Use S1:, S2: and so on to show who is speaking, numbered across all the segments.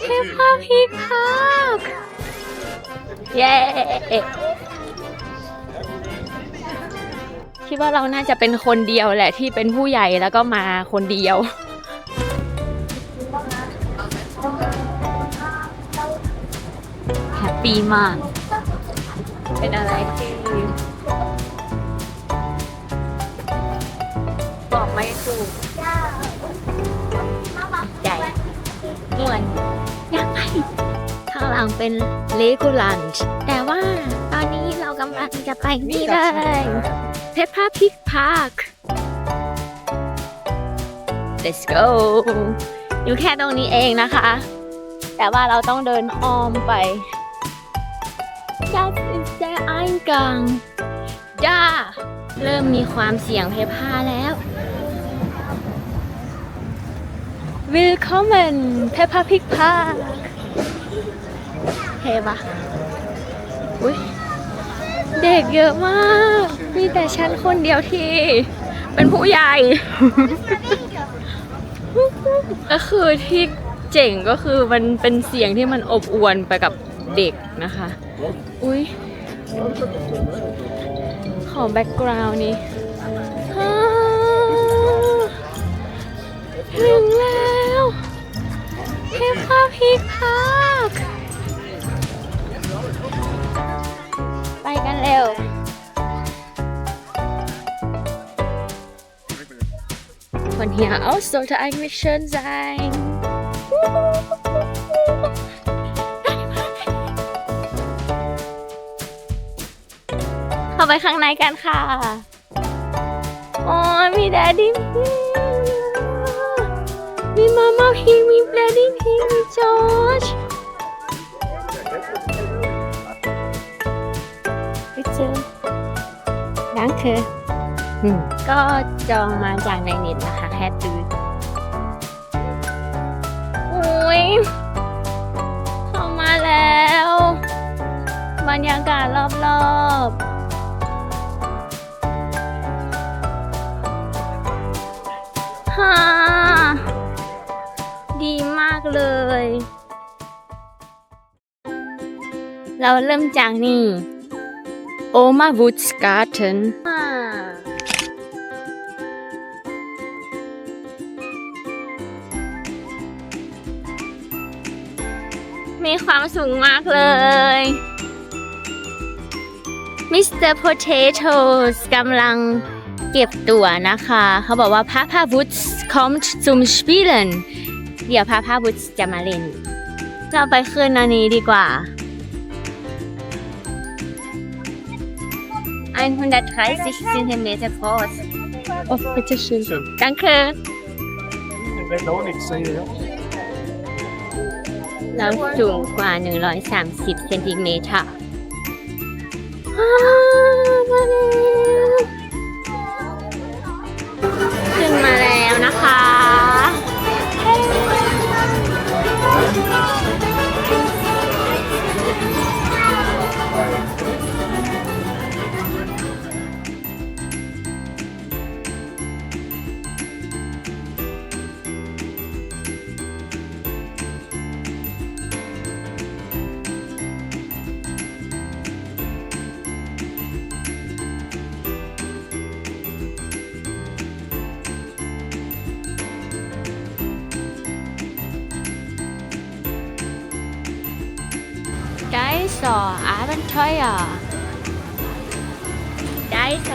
S1: เทพภาพพิกพากเย้คิดว่าเราน่าจะเป็นคนเดียวแหละที่เป็นผู้ใหญ่แล้วก็มาคนเดียว แฮปปี้มาก เป็นอะไรที่บอกไม่ถูก ม่วนอยากไปข้างหลังเป็นเลกูลันช์แต่ว่าตอนนี้เรากำลังจะไปนี่เลยเพป p าพิกพาร์ค let's go อยู่แค่ตรงนี้เองนะคะ แต่ว่าเราต้องเดินอ้อมไป Das ist der Eingang จ้าเริ่มมีความเสี่ยงเพพาแล้ว Willkommen Peppa Pig Park เฮ้ปะอุ้ยเด็กเยอะมาก มีแต่ฉันคนเดียวที่ เป็นผู้ใหญ่ ก็คือที่เจ๋งก็คือมันเป็นเสียงที่มันอบอวลไปกับเด็กนะคะ อุ้ยของแบ็กกราวน์นี้อ่าถึงแล้ว เทพภาพิกพาร์คไปกันเร็ว Von hier aus sollte eigentlich schön sein. เข้าไปข้า มีแดดดี้พิงมีมาม่าพิงมีแดดดี้พิงมีจอร์จไปเจอดังเธอก็จองมาจากในเน็ตนะคะแค่ตื้อโอ้ยเข้ามาแล้ว บรรยากาศรอบๆ เราเริ่มจากนี่โอมาวูดสการ์เทนมีความสูงมากเลยมิสเตอร์ o เ a t o s กำลังเก็บตัวนะคะ เขาบอกว่าพาพาวุฒ kommt zum Spielen เดี๋ยวพาพาวุฒจะมาเล่น เราไปขึ้นอันนี้ดีกว่า 130 Zentimeter groß. Oh, bitte schön. Danke.
S2: Ich will auch nichts sehen, ja.
S1: เราสูงกว่า 130 เซนติเมตรค่ะ ได้ส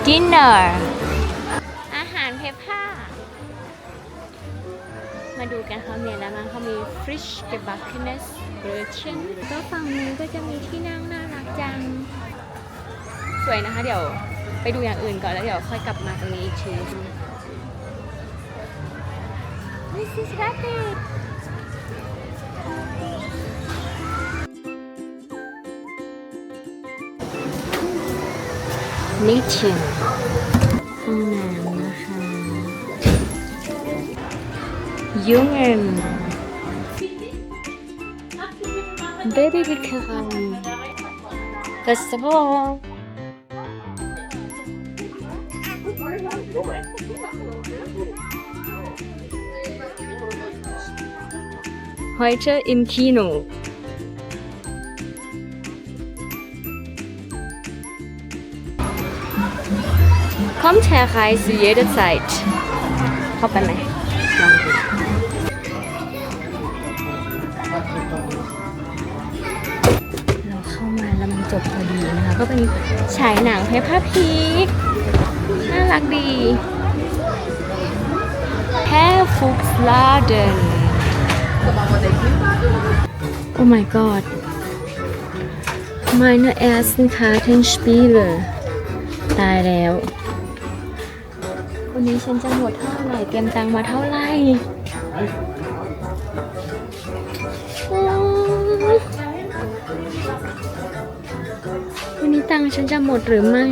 S1: ออาบันทอยอะได้สอดินเนอร์อาหารเพปผ้า มาดูกันเขาเนี่ยแล้วมันเขามี fish g e b a c k n e s Brötchen ก็ฝั่งนู้นก็จะมีที่นั่งน่ารักจัง สวยนะคะ เดี๋ยวไปดูอย่างอื่นก่อนแล้วเดี๋ยวค่อยกลับมาตรงนี้อีกที This is rapid Mädchen ห้องน้ำนะคะ Jungen Babybäckerei Restaurant Heute im Kino. Kommt herein zu jeder Zeit. เข้าไปไหมลองดูเราเข้ามาแล้วมันจบพอดีนะคะ ก็เป็นฉายหนังเพปพาพีกน่ารักดีแฮฟุกส์ลาเดน Oh mein Gott. Meine ersten Kartenspiele. ตายแล้ว วันนี้ฉันจะหมดเท่าไหร่เตรียมตังมาเท่าไหร่วันนี้ตังฉันจะหมดหรือไม่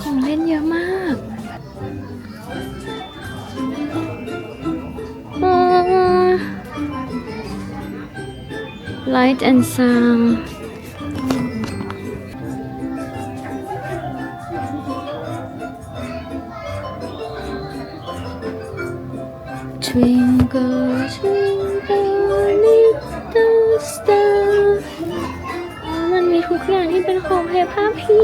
S1: ของเล่นเยอะมาก Oh. Light and sound. มันมีทุกอย่างที่เป็นของเพปาพี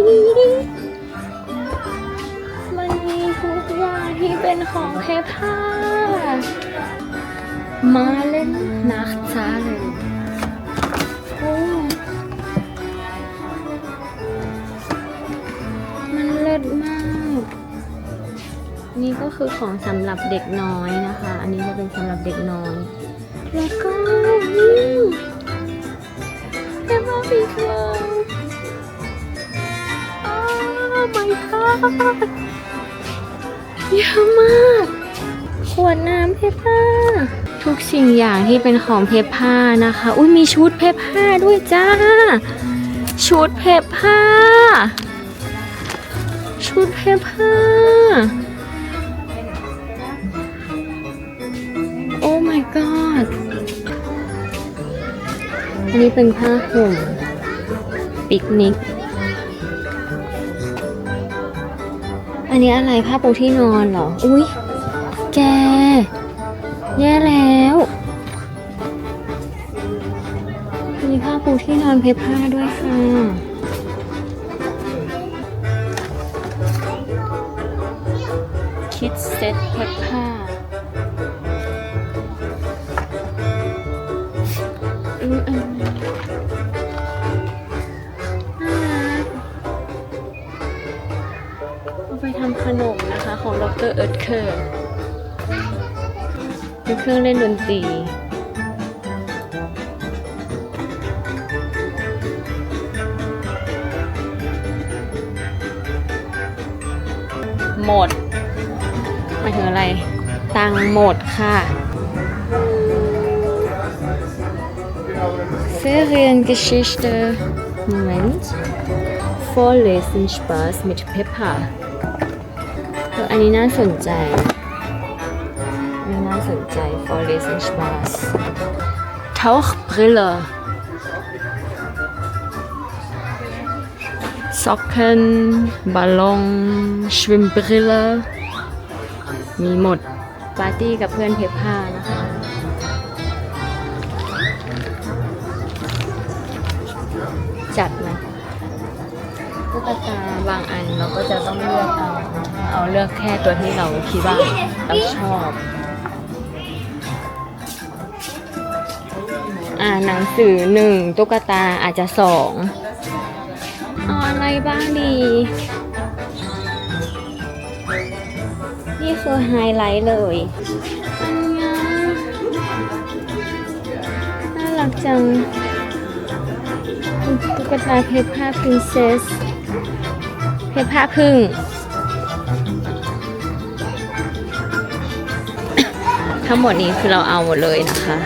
S1: มันมีทุกอย่างที่เป็นของเพปา Malen nach Zahlen. โอ้มันเลิศมาก นี่ก็คือของสำหรับเด็กน้อยนะคะ อันนี้จะเป็นสำหรับเด็กน้อย แล้วก็นี่เอ็มอาบีเกิร์โอ้ my god เยอะมาก ขวดน้ำเพปผ้าทุกสิ่งอย่างที่เป็นของเพปผ้านะคะ อุ้ยมีชุดเพปผ้าด้วยจ้า ชุดเพปผ้าชุดเพปผ้า อ้ my god อันนี้เป็นผ้าห่มปิกนิก อันนี้อะไรผ้าปูที่นอนเหรอ อุ้ยแก แย่แล้วมีผ้าปูที่นอนเพชรผ้าด้วยค่ะคิดเซ็ตเพชรผ้า ทำขนมนะคะของดรเอิร์ธเคอร์เป็นเครื่องเล่นดนตรีหมดหมายถึงอะไร ตังหมดค่ะ Feriengeschichte Moment Vorlesen Spaß mit Peppa อันนี้น่าสนใจน่าสนใจ Vorlesen Spaß Tauchbrille Socken Ballon Schwimmbrille มีหมด ปาร์ตี้กับเพื่อนเพปผ้านะคะจัดไหมตุ๊กตาบางอันเราก็จะต้องเลือกเอา เอาเลือกแค่ตัวที่เราคิดว่าเราชอบ อ่าหนังสือหนึ่งตุ๊กตาอาจจะสองเอาอะไรบ้างดี นี่คือไฮไลท์เลยอันนี้น่ารักจังตุ๊กตาเพชรผ้าพรินเซสเพชรผ้าพึ่ง ทั้งหมดนี้คือเราเอาหมดเลยนะคะ